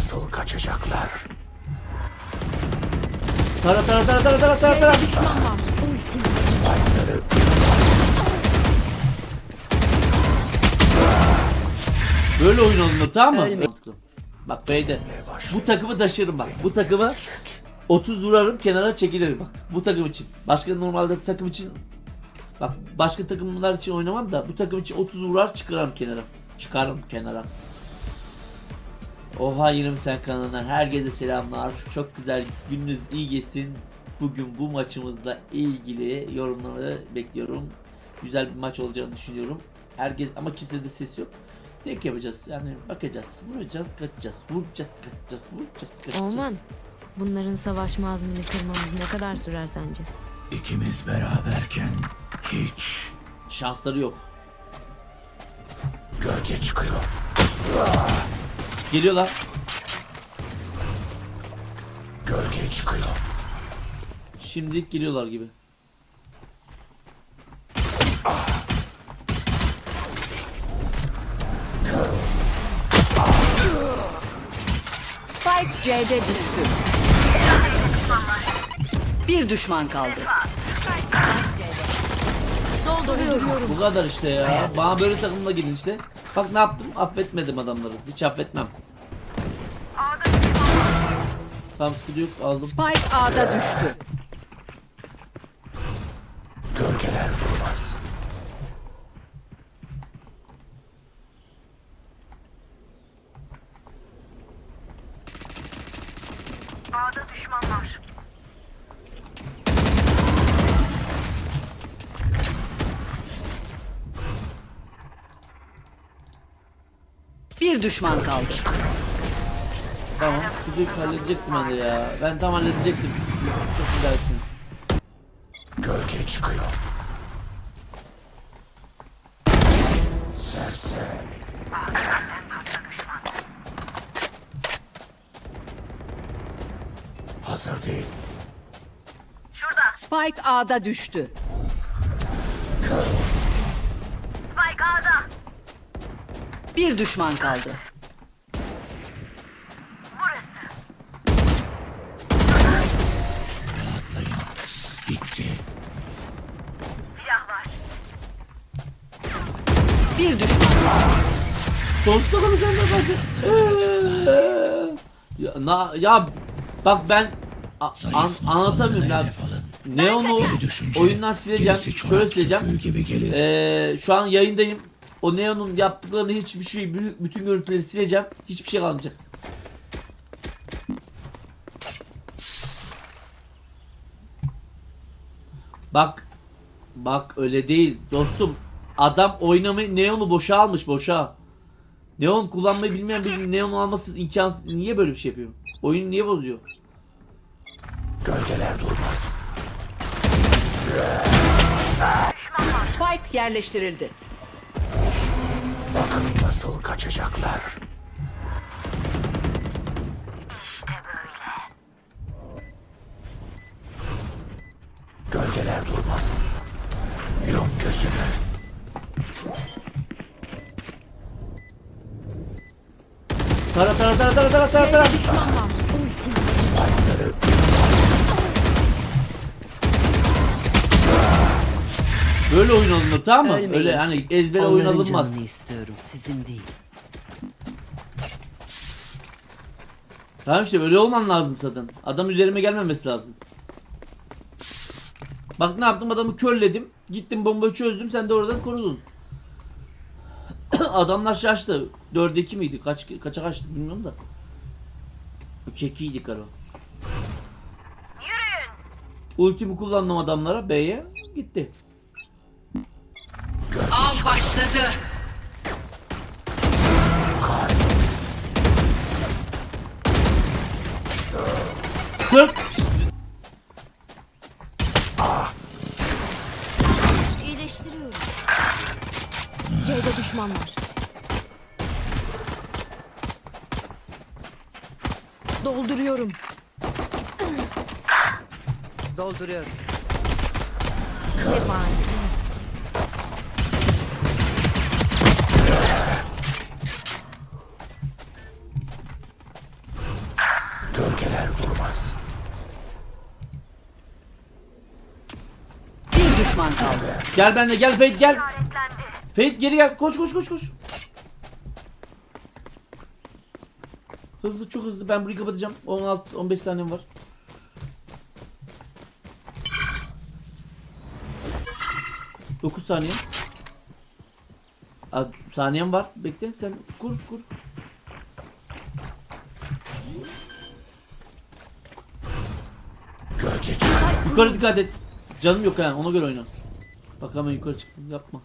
nasıl kaçacaklar? Tara tara tara tara tara tara tara. Spike'ları Böyle oyun alınır tamam mı? Ölme. Bak B'de. Bu takımı taşırım bak. Bu takımı 30 vurarım kenara çekilirim bak. Bu takım için. Başka normalde takım için Bak başka takımlar için oynamam da bu takım için 30 vurar çıkarım kenara. Çıkarım kenara. Oha 20 sen kanalına herkese selamlar. Çok güzel gününüz iyi geçsin. Bugün bu maçımızla ilgili yorumları bekliyorum. Güzel bir maç olacağını düşünüyorum. Herkes ama kimsede ses yok. Tek yapacağız yani bakacağız. Vuracağız, kaçacağız. Vuracağız, kaçacağız. Vuracağız, kaçacağız. Oman. Bunların savaşma azmini kırmamız ne kadar sürer sence? ikimiz beraberken hiç Şansları yok. gölge çıkıyor. Geliyorlar. Gölge çıkıyor. Şimdilik geliyorlar gibi. Spike C'de düştü. Bir düşman kaldı. Dolduruyorum. Bu kadar işte ya. Bana böyle takımla gidin işte. Bak ne yaptım? Affetmedim adamları. Hiç affetmem. Tamam sıkıntı yok aldım. Spike A'da düştü. Gölgeler durmaz. Bir düşman kaldı. Tamam sıkıntı yok halledecektim ben de ya. Ben tam halledecektim. Çok güzel ettiniz. Gölge çıkıyor. Sersem. Hazır değil. Şurada. Spike A'da düştü. Spike A'da. Bir düşman kaldı. Burası. Gitti. Silah var. Bir düşman kaldı. Dosta konuşan da ya, na, ya bak ben a- an, anlatamıyorum ya. Bir düşünce, oyundan sileceğim. Şöyle sileceğim. Ee, şu an yayındayım. O Neon'un yaptıklarını hiçbir şey, bütün görüntüleri sileceğim. Hiçbir şey kalmayacak. Bak. Bak öyle değil dostum. Adam oynamayı Neon'u boşa almış boşa. Neon kullanmayı bilmeyen bir Neon alması imkansız. Niye böyle bir şey yapıyor? Oyunu niye bozuyor? Gölgeler durmaz. Spike yerleştirildi. Bakın nasıl kaçacaklar. İşte böyle. Gölgeler durmaz. Yum gözünü. Tara tara tara tara tara tara tara. Düşman var. Böyle oyun alınır tamam mı? Ölmeyin. Öyle hani ezbere oyun Onların alınmaz. canını istiyorum, sizin değil. Tamam işte öyle olman lazım zaten. Adam üzerime gelmemesi lazım. Bak ne yaptım adamı körledim. Gittim bombayı çözdüm sen de oradan korudun. Adamlar şaştı. 4'e 2 miydi? Kaç kaça kaçtı bilmiyorum da. 3'e 2'ydi karo. Yürüyün. Ultimi kullandım adamlara B'ye gitti. Başladı. Kırk. İyileştiriyorum. C'de düşman var. Dolduruyorum. Dolduruyorum. Yabani. Gel benimle gel Fate gel. Fate geri gel. Koş koş koş koş. Hızlı çok hızlı. Ben burayı kapatacağım. 16 15 saniyem var. Dokuz saniye. Aa, saniyem var. Bekle sen kur kur. Yukarı dikkat et. Canım yok yani ona göre oyna. Bak hemen yukarı çıktım yapma.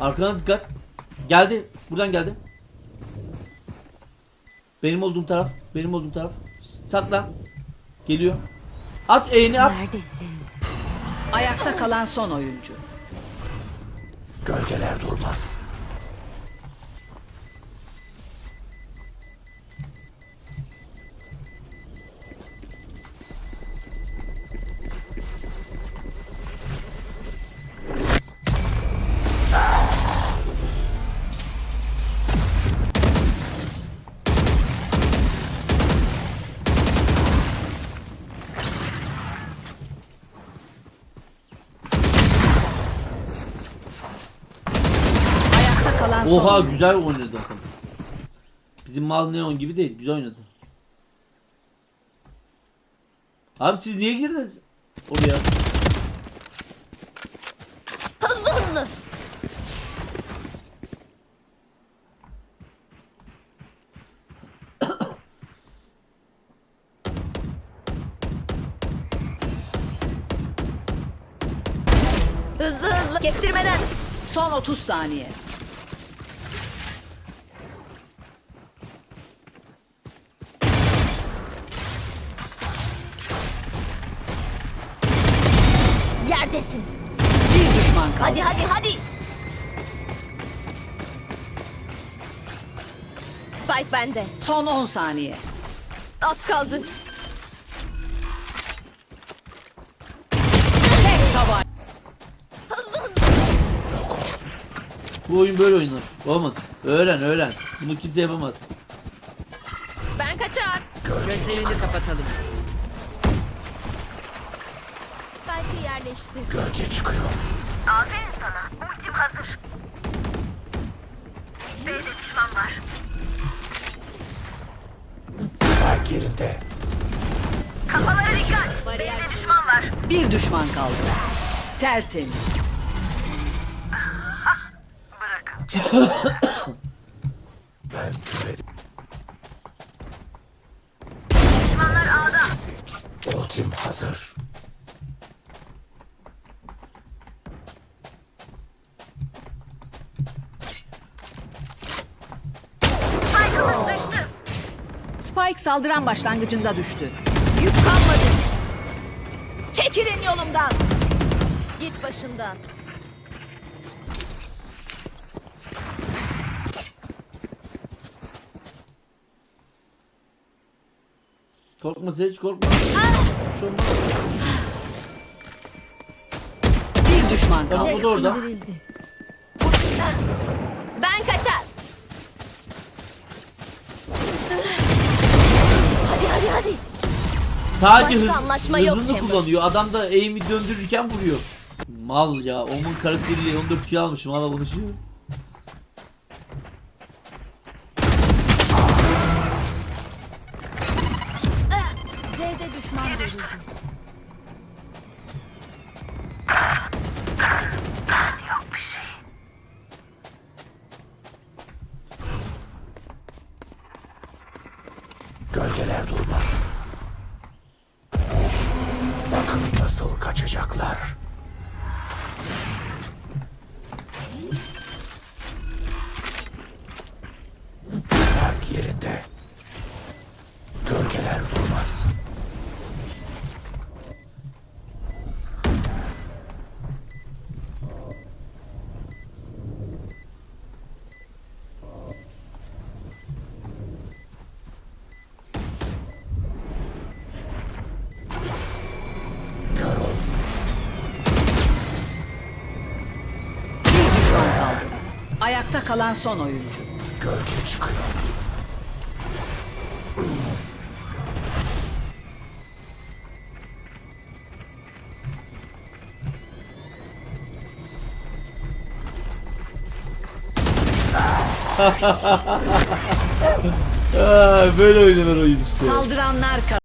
Arkana dikkat. Geldi. Buradan geldi. Benim olduğum taraf. Benim olduğum taraf. Saklan. Geliyor. At eğini at. Neredesin? Ayakta kalan son oyuncu. Gölgeler durmaz. Son Oha oyuncu. güzel oynadı. Bizim mal neon gibi değil. Güzel oynadı. Abi siz niye girdiniz oraya? Hızlı hızlı. Hızlı hızlı kestirmeden. Son 30 saniye. Yerdesin. Bir düşman kaldı. Hadi hadi hadi. Spike bende. Son 10 saniye. Az kaldı. Tek. Hızlı hızlı. Bu oyun böyle oynanır. Olmadı. Öğren öğren. Bunu kimse yapamaz. Ben kaçar. Gözlerini kapatalım. Yerleştir. Gölge çıkıyor. Aferin sana. Ultim hazır. B'de düşman var. Spike yerinde. Kafalara dikkat. B'de düşman var. Bir düşman kaldı. Tertemiz. Bırakın. Ben küre Düşmanlar. Fizik. Ultim hazır. Spike'ımız düştü. Spike saldıran başlangıcında düştü. Yük kalmadı. Çekilin yolumdan. Git başımdan. Korkma Seç korkma. Bir şey. Bir düşman kaldı. Tamam da orada. indirildi. Ben kaçar. Hadi hadi. Sadece Başka hız, anlaşma yok hızını Chamber. kullanıyor. Adam da aim'i döndürürken vuruyor. Mal ya. Onun karakteriyle 14 kill almışım. Hala konuşuyor. C'de düşman görüldü. Nasıl kaçacaklar. Spike yerinde. Gölgeler durmaz. Ayakta kalan son oyuncu. Gölge çıkıyor. Aa, böyle oynanır oyun işte. Saldıranlar